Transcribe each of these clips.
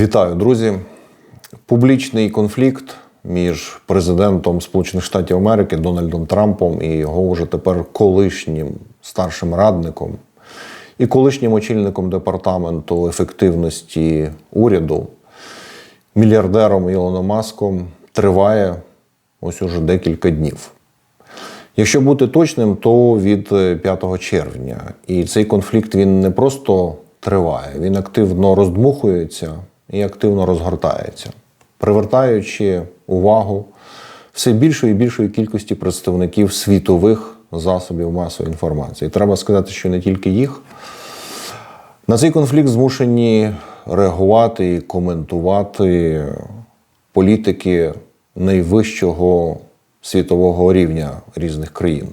Вітаю, друзі. Публічний конфлікт між президентом Сполучених Штатів Америки Дональдом Трампом і його вже тепер колишнім старшим радником і колишнім очільником департаменту ефективності уряду, мільярдером Ілоном Маском триває ось уже декілька днів. Якщо бути точним, то від е, 5 червня. І цей конфлікт він не просто триває, він активно роздмухується і активно розгортається, привертаючи увагу все більшої і більшої кількості представників світових засобів масової інформації. Треба сказати, що не тільки їх. На цей конфлікт змушені реагувати і коментувати політики найвищого світового рівня різних країн,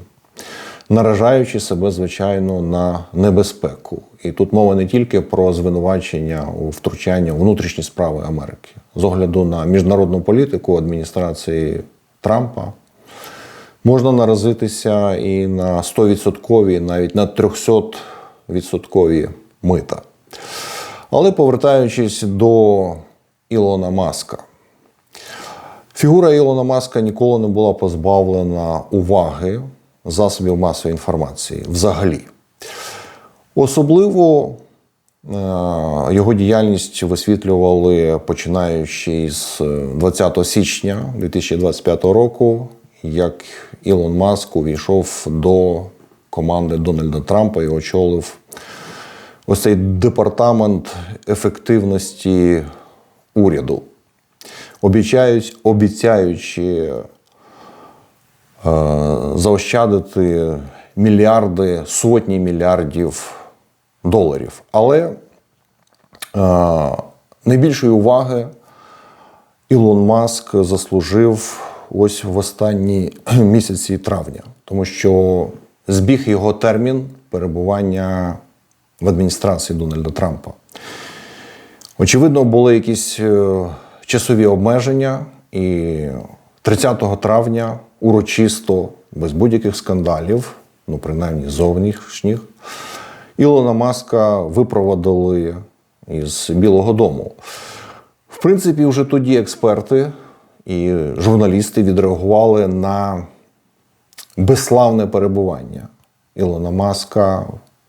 наражаючи себе, звичайно, на небезпеку. І тут мова не тільки про звинувачення у втручання у внутрішні справи Америки з огляду на міжнародну політику адміністрації Трампа. Можна наразитися і на 100%, навіть на 300% мита. Але повертаючись до Ілона Маска, фігура Ілона Маска ніколи не була позбавлена уваги засобів масової інформації взагалі. Особливо е, його діяльність висвітлювали починаючи з 20 січня 2025 року, як Ілон Маск увійшов до команди Дональда Трампа і очолив ось цей департамент ефективності уряду, обіцяючи е, заощадити мільярди, сотні мільярдів доларів. Але е, найбільшої уваги Ілон Маск заслужив ось в останні місяці травня, тому що збіг його термін перебування в адміністрації Дональда Трампа. Очевидно, були якісь е, часові обмеження, і 30 травня урочисто, без будь-яких скандалів, ну принаймні зовнішніх, Ілона Маска випроводили із Білого Дому. В принципі, вже тоді експерти і журналісти відреагували на безславне перебування Ілона Маска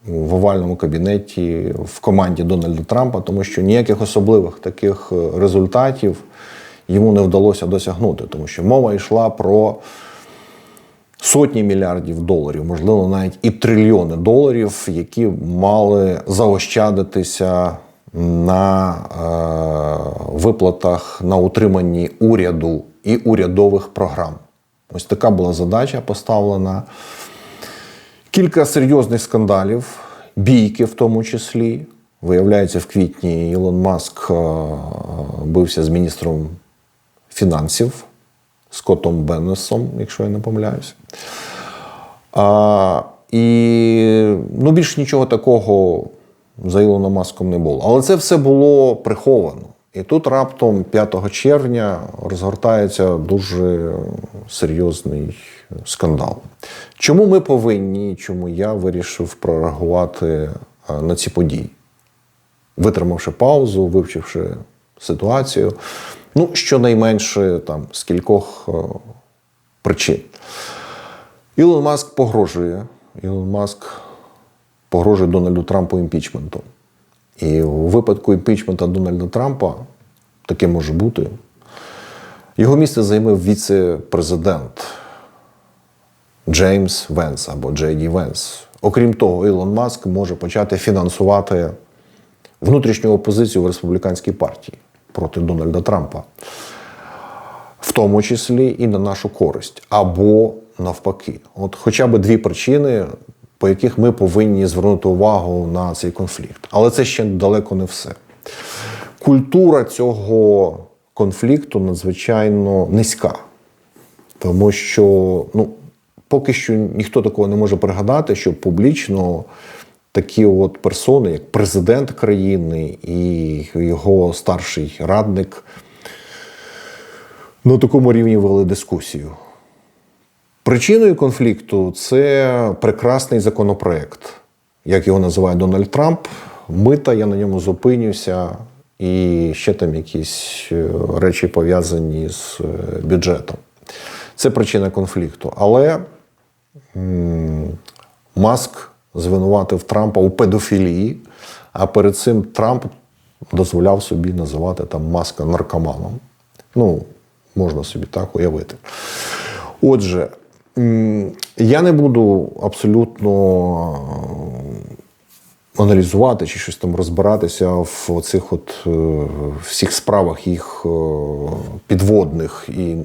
в овальному кабінеті в команді Дональда Трампа, тому що ніяких особливих таких е, результатів йому не вдалося досягнути, тому що мова йшла про сотні мільярдів доларів, можливо, навіть і трильйони доларів, які мали заощадитися на е, виплатах на утриманні уряду і урядових програм. Ось така була задача поставлена. Кілька серйозних скандалів, бійки в тому числі. Виявляється, в квітні Ілон Маск е, бився з міністром фінансів Скоттом Беннесом, якщо я не помиляюся. А, і ну, більш нічого такого за Ілоном Маском не було. Але це все було приховано. І тут раптом 5 червня розгортається дуже серйозний скандал. Чому ми повинні, чому я вирішив прореагувати на ці події? Витримавши паузу, вивчивши ситуацію, ну, щонайменше там, з кількох е, причин. Ілон Маск погрожує. Ілон Маск погрожує Дональду Трампу імпічментом. І у випадку імпічмента Дональда Трампа таке може бути. Його місце займе віце-президент Джеймс Венс або Джей Ді Венс. Окрім того, Ілон Маск може почати фінансувати внутрішню опозицію в республіканській партії проти Дональда Трампа, в тому числі і на нашу користь, або навпаки. От хоча б дві причини, по яких ми повинні звернути увагу на цей конфлікт. Але це ще далеко не все. Культура цього конфлікту надзвичайно низька, тому що ну, поки що ніхто такого не може пригадати, що публічно такі от персони, як президент країни і його старший радник, на такому рівні вели дискусію. Причиною конфлікту це прекрасний законопроект, як його називає Дональд Трамп. Мита, я на ньому зупинюся. і ще там якісь е, речі пов'язані з е, бюджетом. Це причина конфлікту. Але м, Маск звинуватив Трампа у педофілії, а перед цим Трамп дозволяв собі називати там Маска наркоманом. Ну, можна собі так уявити. Отже, я не буду абсолютно е, аналізувати чи щось там розбиратися в цих от е, всіх справах їх е, підводних і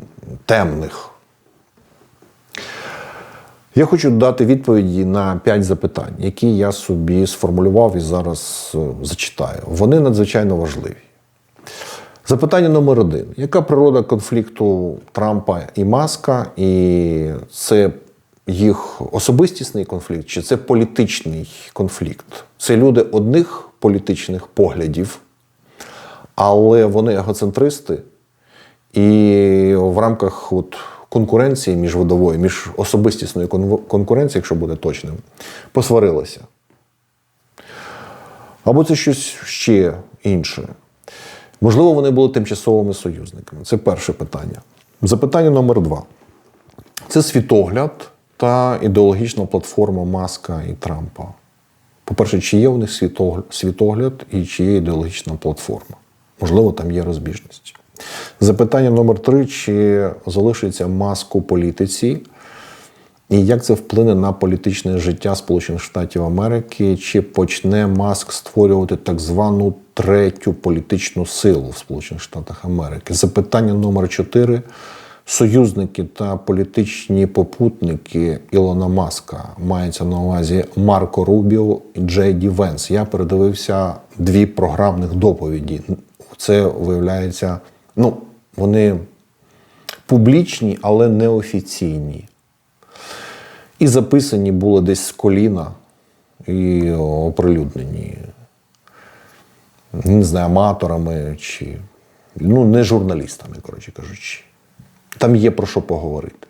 темних. Я хочу дати відповіді на п'ять запитань, які я собі сформулював і зараз е, зачитаю. Вони надзвичайно важливі. Запитання номер один: яка природа конфлікту Трампа і Маска? І це їх особистісний конфлікт, чи це політичний конфлікт? Це люди одних політичних поглядів, але вони егоцентристи, і в рамках от конкуренції міжвидової, між особистісною конкуренцією, якщо буде точним, посварилися. Або це щось ще інше. Можливо, вони були тимчасовими союзниками. Це перше питання. Запитання номер два. Це світогляд та ідеологічна платформа Маска і Трампа. По-перше, чи є у них світогляд і чи є ідеологічна платформа? Можливо, там є розбіжності. Запитання номер три: чи залишиться маск у політиці? І як це вплине на політичне життя Сполучених Штатів Америки? Чи почне Маск створювати так звану третю політичну силу в Сполучених Штатах Америки? Запитання номер чотири. Союзники та політичні попутники Ілона Маска мається на увазі Марко Рубіо і Джей Ді Венс. Я передивився дві програмних доповіді. Це виявляється, ну, вони публічні, але неофіційні. І записані були десь з коліна і оприлюднені. Не знаю, аматорами чи ну, не журналістами, коротше кажучи. Там є про що поговорити.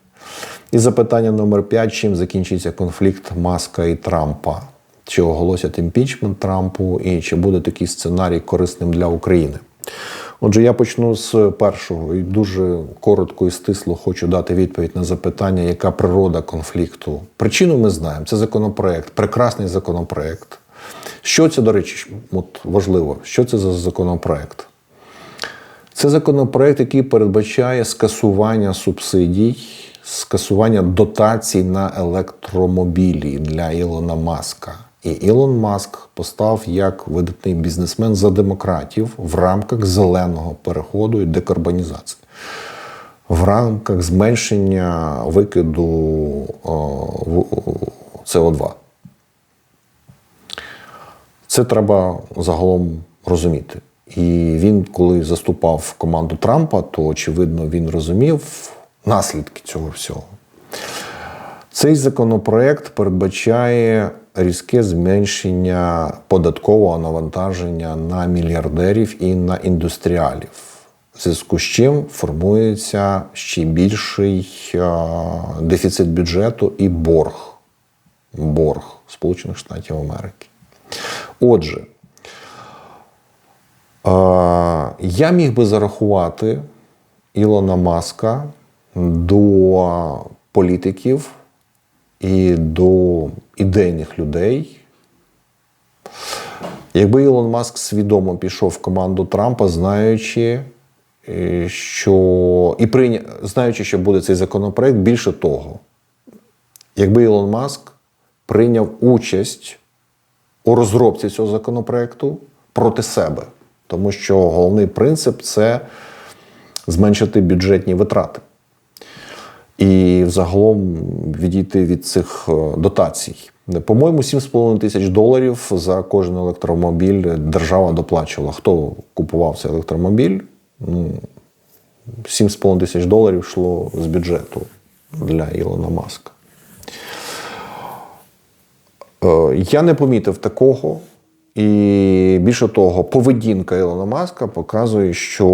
І запитання номер 5: чим закінчиться конфлікт Маска і Трампа? Чи оголосять імпічмент Трампу, і чи буде такий сценарій корисним для України? Отже, я почну з першого і дуже коротко і стисло хочу дати відповідь на запитання, яка природа конфлікту. Причину ми знаємо. Це законопроект, прекрасний законопроект. Що це, до речі, от важливо, що це за законопроект? Це законопроект, який передбачає скасування субсидій, скасування дотацій на електромобілі для Ілона Маска. І Ілон Маск постав як видатний бізнесмен за демократів в рамках зеленого переходу і декарбонізації, в рамках зменшення викиду СО2. Це треба загалом розуміти. І він, коли заступав в команду Трампа, то очевидно він розумів наслідки цього всього. Цей законопроект передбачає різке зменшення податкового навантаження на мільярдерів і на індустріалів, в зв'язку з чим формується ще більший дефіцит бюджету і борг. Борг Сполучених Штатів Америки. Отже, е, я міг би зарахувати Ілона Маска до політиків і до ідейних людей. Якби Ілон Маск свідомо пішов в команду Трампа, знаючи, е, що і прийня... знаючи, що буде цей законопроект, більше того, якби Ілон Маск прийняв участь у розробці цього законопроекту проти себе, тому що головний принцип це зменшити бюджетні витрати. І взагалом відійти від цих е, дотацій. По-моєму, 7,5 тисяч доларів за кожен електромобіль держава доплачувала. Хто купував цей електромобіль? Ну, 7,5 тисяч доларів йшло з бюджету для Ілона Маска. Е, Я не помітив такого. І більше того, поведінка Ілона Маска показує, що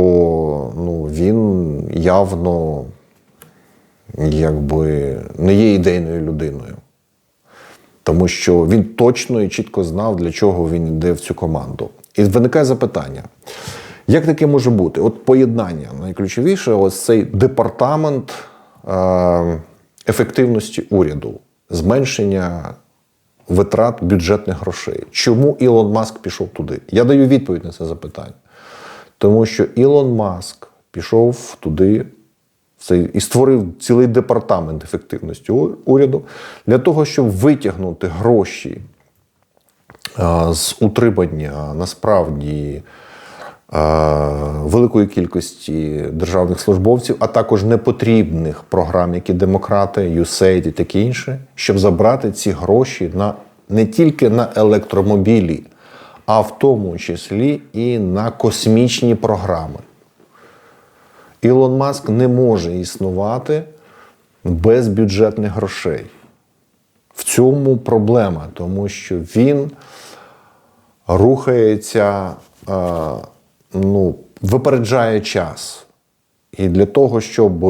ну, він явно якби не є ідейною людиною. Тому що він точно і чітко знав, для чого він йде в цю команду. І виникає запитання: Як таке може бути? От поєднання найключовіше ось цей департамент е, ефективності уряду, зменшення витрат бюджетних грошей. Чому Ілон Маск пішов туди? Я даю відповідь на це запитання. Тому що Ілон Маск пішов туди цей, і створив цілий департамент ефективності уряду для того, щоб витягнути гроші з утримання насправді великої кількості державних службовців, а також непотрібних програм, які демократи, USAID і таке інше, щоб забрати ці гроші на не тільки на електромобілі, а в тому числі і на космічні програми. Ілон Маск не може існувати без бюджетних грошей. В цьому проблема, тому що він рухається, е, ну, випереджає час. І для того, щоб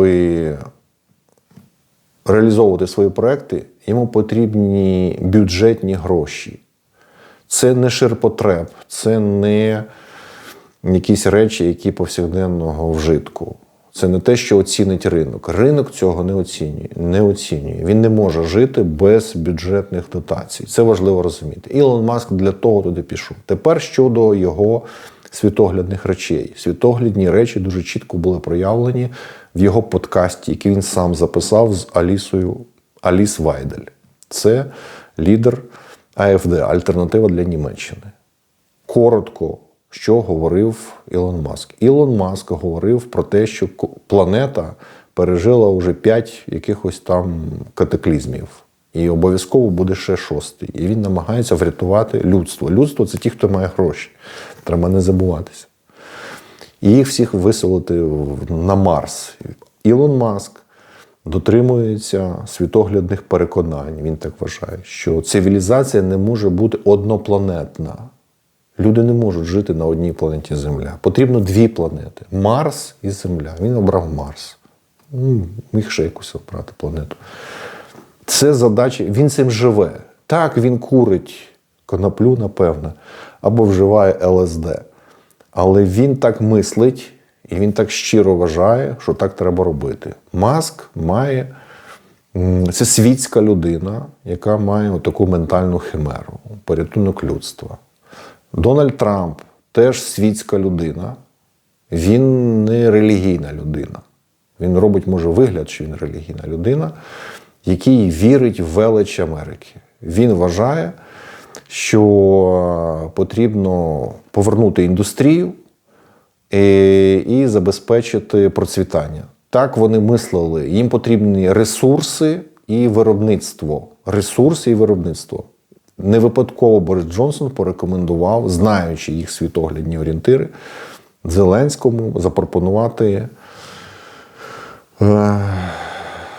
реалізовувати свої проекти, йому потрібні бюджетні гроші. Це не ширпотреб, це не якісь речі, які повсякденного вжитку. Це не те, що оцінить ринок. Ринок цього не оцінює. Не оцінює. Він не може жити без бюджетних дотацій. Це важливо розуміти. Ілон Маск для того туди пішов. Тепер щодо його світоглядних речей. Світоглядні речі дуже чітко були проявлені в його подкасті, який він сам записав з Алісою Аліс Вайдель. Це лідер АФД, альтернатива для Німеччини коротко, що говорив Ілон Маск. Ілон Маск говорив про те, що планета пережила вже п'ять якихось там катаклізмів. І обов'язково буде ще шостий. І він намагається врятувати людство. Людство це ті, хто має гроші. Треба не забуватися. І їх всіх виселити на Марс. Ілон Маск дотримується світоглядних переконань. Він так вважає, що цивілізація не може бути однопланетна. Люди не можуть жити на одній планеті Земля. Потрібно дві планети: Марс і Земля. Він обрав Марс. Ну, Міг ще якусь обрати планету. Це задача, він цим живе. Так, він курить коноплю, напевно, або вживає ЛСД. Але він так мислить і він так щиро вважає, що так треба робити. Маск має. Це світська людина, яка має таку ментальну химеру, порятунок людства. Дональд Трамп теж світська людина. Він не релігійна людина. Він робить, може, вигляд, що він релігійна людина, який вірить в велич Америки. Він вважає, що потрібно повернути індустрію е, і забезпечити процвітання. Так вони мислили. Їм потрібні ресурси і виробництво. Ресурси і виробництво. Не випадково Борис Джонсон порекомендував, знаючи їх світоглядні орієнтири, Зеленському запропонувати е,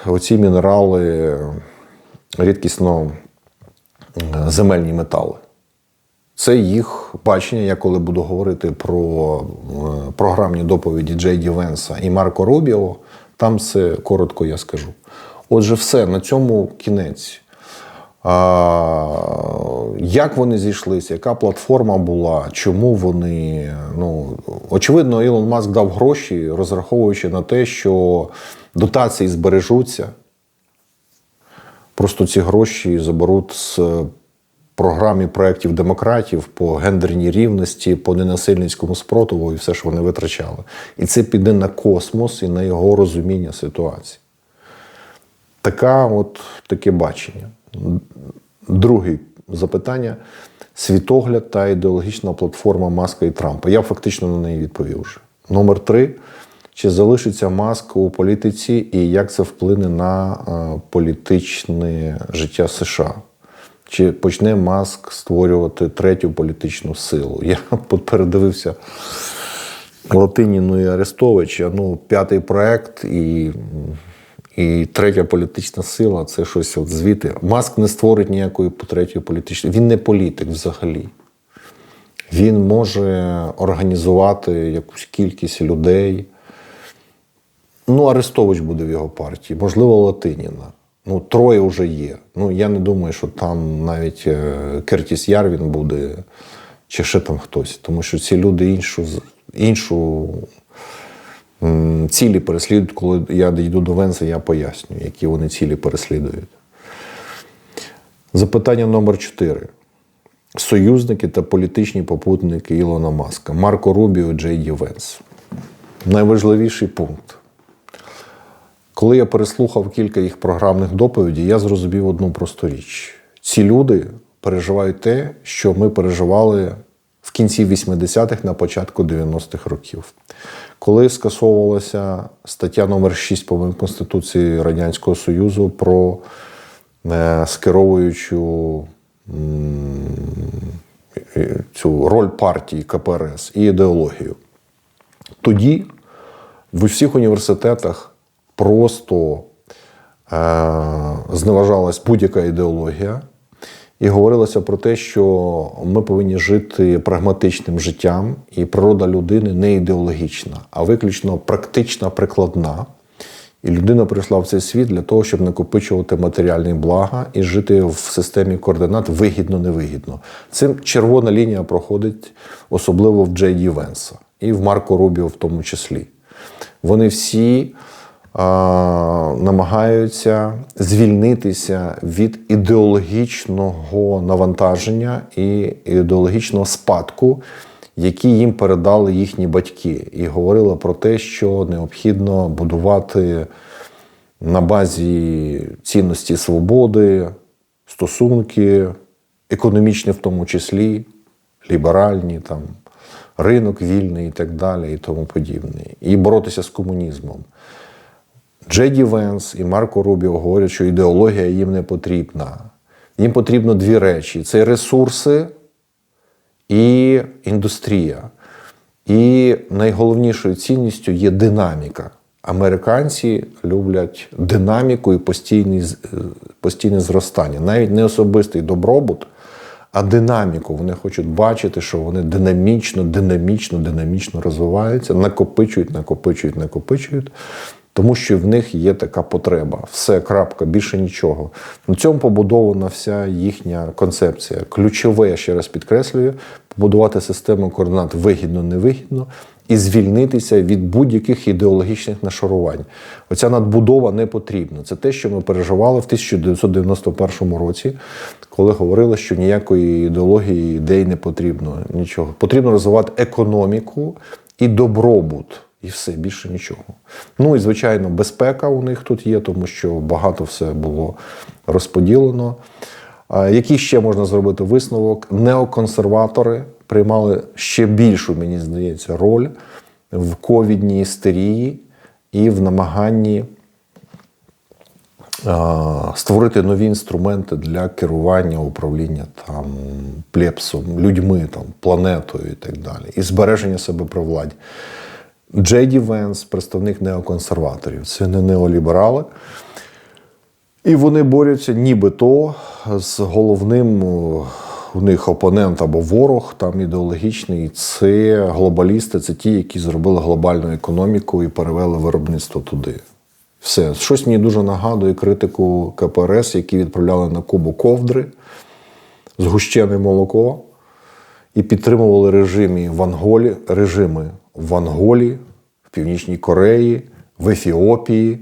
оці мінерали рідкісно е, земельні метали. Це їх бачення. Я коли буду говорити про е, програмні доповіді Джей Ді Венса і Марко Рубіо, там все коротко я скажу. Отже, все, на цьому кінець. Як вони зійшлися, яка платформа була, чому вони. Ну, очевидно, Ілон Маск дав гроші, розраховуючи на те, що дотації збережуться. Просто ці гроші заберуть з програмі проєктів демократів по гендерній рівності, по ненасильницькому спротиву і все, що вони витрачали. І це піде на космос і на його розуміння ситуації. Така от таке бачення. Друге запитання: світогляд та ідеологічна платформа Маска і Трампа. Я фактично на неї відповів вже. Номер три. Чи залишиться Маск у політиці і як це вплине на е, політичне життя США? Чи почне Маск створювати третю політичну силу? Я передивився Латиніну і Арестовича. Ну, п'ятий проект і, і третя політична сила це щось от звідти. Маск не створить ніякої третьої політичної. Він не політик взагалі. Він може організувати якусь кількість людей. Ну, Арестович буде в його партії, можливо, Латиніна. Ну, троє вже є. Ну, я не думаю, що там навіть е, Кертіс Ярвін буде, чи ще там хтось. Тому що ці люди іншу, іншу цілі переслідують. Коли я дійду до Венса, я поясню, які вони цілі переслідують. Запитання номер 4. Союзники та політичні попутники Ілона Маска. Марко Рубіо, Джей Ді Венс. Найважливіший пункт. Коли я переслухав кілька їх програмних доповідей, я зрозумів одну просту річ: ці люди переживають те, що ми переживали в кінці 80-х, на початку 90-х років. Коли скасовувалася стаття номер 6 по Конституції Радянського Союзу про е, скеровуючу цю роль партії КПРС і ідеологію. Тоді в усіх університетах просто е, зневажалась будь-яка ідеологія, і говорилося про те, що ми повинні жити прагматичним життям, і природа людини не ідеологічна, а виключно практична, прикладна. І людина прийшла в цей світ для того, щоб накопичувати матеріальні блага і жити в системі координат вигідно-невигідно. Цим червона лінія проходить особливо в Джей Венса і в Марко Рубіо в тому числі. Вони всі намагаються звільнитися від ідеологічного навантаження і ідеологічного спадку, які їм передали їхні батьки, і говорили про те, що необхідно будувати на базі цінності свободи, стосунки, економічні в тому числі, ліберальні, там, ринок вільний і так далі, і тому подібне. І боротися з комунізмом. Джеді Венс і Марко Рубіо говорять, що ідеологія їм не потрібна. Їм потрібно дві речі: це ресурси і індустрія. І найголовнішою цінністю є динаміка. Американці люблять динаміку і постійне, постійне зростання, навіть не особистий добробут, а динаміку. Вони хочуть бачити, що вони динамічно, динамічно, динамічно розвиваються, накопичують, накопичують, накопичують. Тому що в них є така потреба. Все, крапка, більше нічого. На цьому побудована вся їхня концепція. Ключове, я ще раз підкреслюю, побудувати систему координат вигідно-невигідно і звільнитися від будь-яких ідеологічних нашарувань. Оця надбудова не потрібна. Це те, що ми переживали в 1991 році, коли говорили, що ніякої ідеології ідей не потрібно. Нічого. Потрібно розвивати економіку і добробут. І все, більше нічого. Ну і, звичайно, безпека у них тут є, тому що багато все було розподілено. Який ще можна зробити висновок? Неоконсерватори приймали ще більшу, мені здається, роль в ковідній істерії і в намаганні створити нові інструменти для керування управління там плепсом, людьми, там, планетою і так далі, і збереження себе при владі. Джейді Венс, представник неоконсерваторів, це не неоліберали. І вони борються нібито з головним у них опонент або ворог там ідеологічний. Це глобалісти, це ті, які зробили глобальну економіку і перевели виробництво туди. Все. Щось мені дуже нагадує критику КПРС, які відправляли на Кубу ковдри, згущене молоко і підтримували режимі в Анголі, режими в Анголі, в Північній Кореї, в Ефіопії,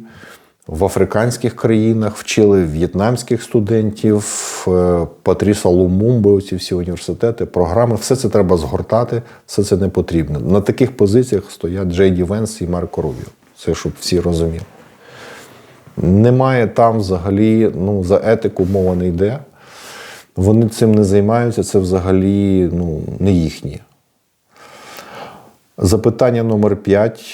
в африканських країнах, вчили в'єтнамських студентів, е, Патріса Лумумби, оці всі університети, програми. Все це треба згортати, все це не потрібно. На таких позиціях стоять Джейді Венс і Марко Рубіо. Це щоб всі розуміли. Немає там взагалі, ну, за етику мова не йде. Вони цим не займаються, це взагалі ну, не їхні. Запитання номер 5.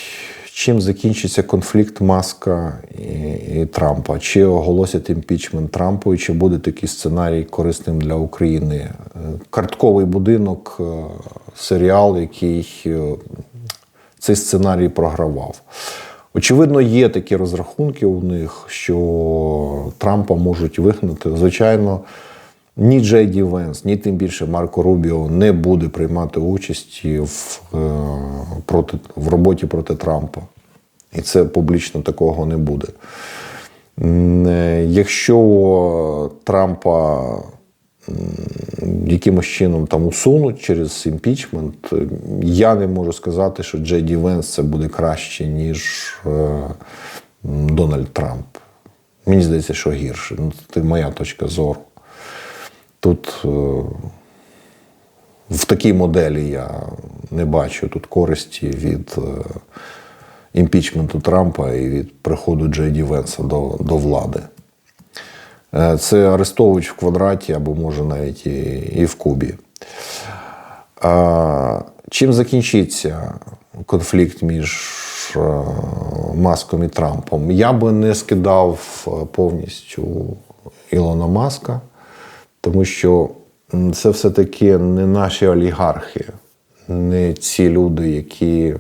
Чим закінчиться конфлікт Маска і, і Трампа? Чи оголосять імпічмент Трампу, і чи буде такий сценарій корисним для України? Картковий будинок, е, серіал, який е, цей сценарій програвав. Очевидно, є такі розрахунки у них, що Трампа можуть вигнати. Звичайно. Ні Джей Ді Венс, ні тим більше Марко Рубіо не буде приймати участь в е, проти, в роботі проти Трампа. І це публічно такого не буде. Е, якщо Трампа якимось чином там усунуть через імпічмент. Я не можу сказати, що Джей Ді Венс це буде краще, ніж е, Дональд Трамп. Мені здається, що гірше. Ну, це моя точка зору. Тут е, в такій моделі я не бачу тут користі від е, імпічменту Трампа і від приходу Джей Ді Венса до, до влади. Е, Це Арестович в квадраті або може навіть і, і в кубі. Чим закінчиться конфлікт між Маском і Трампом? Я би не скидав повністю Ілона Маска, тому що це все-таки не наші олігархи, не ці люди, які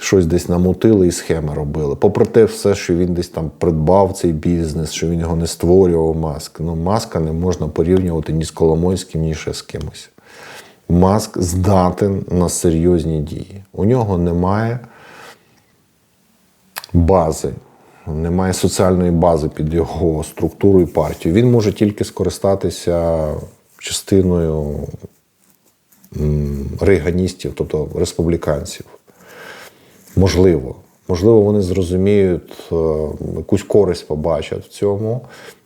щось десь намутили і схеми робили. Попри те, все, що він десь там придбав цей бізнес, що він його не створював, маск. Ну, маска не можна порівнювати ні з Коломойським, ні ще з кимось. Маск здатен на серйозні дії. У нього немає бази, немає соціальної бази під його структуру і партію. Він може тільки скористатися частиною рейганістів, тобто республіканців. Можливо. Можливо, вони зрозуміють, е, якусь користь побачать в цьому.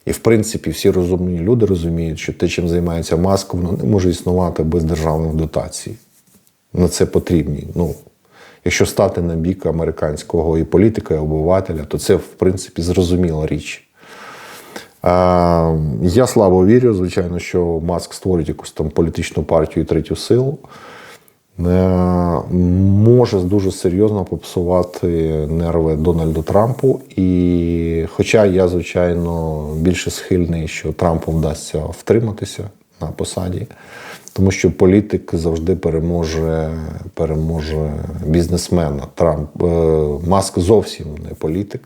І, в принципі, всі розумні люди розуміють, що те, чим займається маска, воно не може існувати без державних дотацій. На це потрібні. Ну, якщо стати на бік американського і політика, і обивателя, то це, в принципі, зрозуміла річ. Я слабо вірю, звичайно, що Маск створить якусь там політичну партію і третю силу. Е, може дуже серйозно попсувати нерви Дональду Трампу. І, хоча я, звичайно, більше схильний, що Трампу вдасться втриматися на посаді, тому що політик завжди переможе, переможе бізнесмена. Трамп е, Маск зовсім не політик.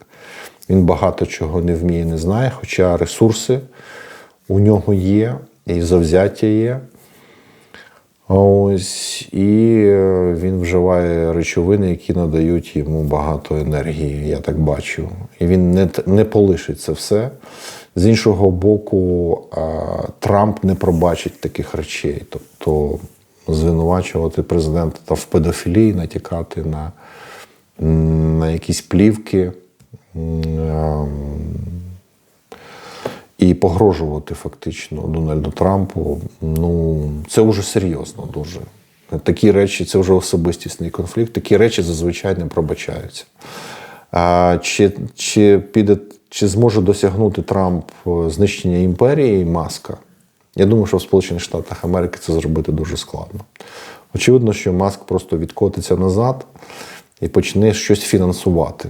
Він багато чого не вміє, не знає, хоча ресурси у нього є, і завзяття є. Ось і е, він вживає речовини, які надають йому багато енергії, я так бачу. І він не, не полишить це все. З іншого боку, Трамп не пробачить таких речей. Тобто звинувачувати президента та в педофілії, натякати на, на якісь плівки. ем, і погрожувати фактично Дональду Трампу, ну це вже серйозно дуже. Такі речі, це вже особистісний конфлікт. Такі речі зазвичай не пробачаються. А, чи, чи, піде, чи зможе досягнути Трамп е, знищення імперії Маска? Я думаю, що в Сполучених Штатах Америки це зробити дуже складно. Очевидно, що Маск просто відкотиться назад і почне щось фінансувати,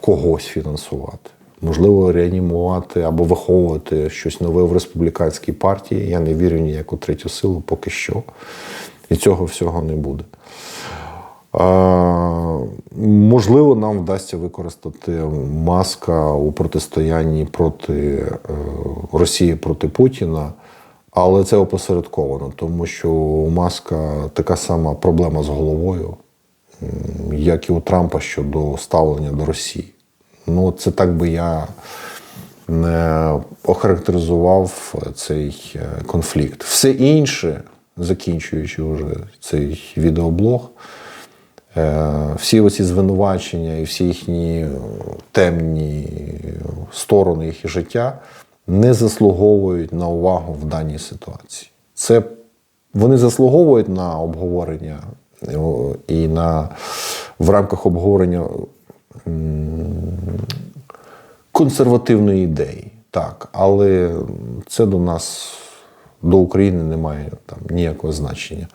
когось фінансувати. Можливо, реанімувати або виховувати щось нове в республіканській партії. Я не вірю ніяку третю силу поки що. І цього всього не буде. Можливо, нам вдасться використати маска у протистоянні проти е, Росії проти Путіна, але це опосередковано, тому що у маска така сама проблема з головою, як і у Трампа щодо ставлення до Росії. Ну, це так би я не охарактеризував цей е, конфлікт. Все інше, закінчуючи вже цей відеоблог, всі оці звинувачення і всі їхні е, темні сторони їх життя не заслуговують на увагу в даній ситуації. Це вони заслуговують на обговорення і на в рамках обговорення консервативної ідеї, так, але це до нас, до України не має там ніякого значення.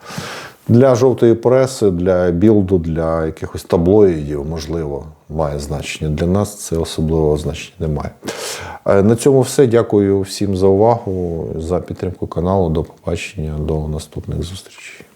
Для жовтої преси, для білду, для якихось таблоїдів, можливо, має значення. Для нас це особливого значення немає. Е, На цьому все. Дякую всім за увагу, за підтримку каналу. До побачення, до наступних зустрічей.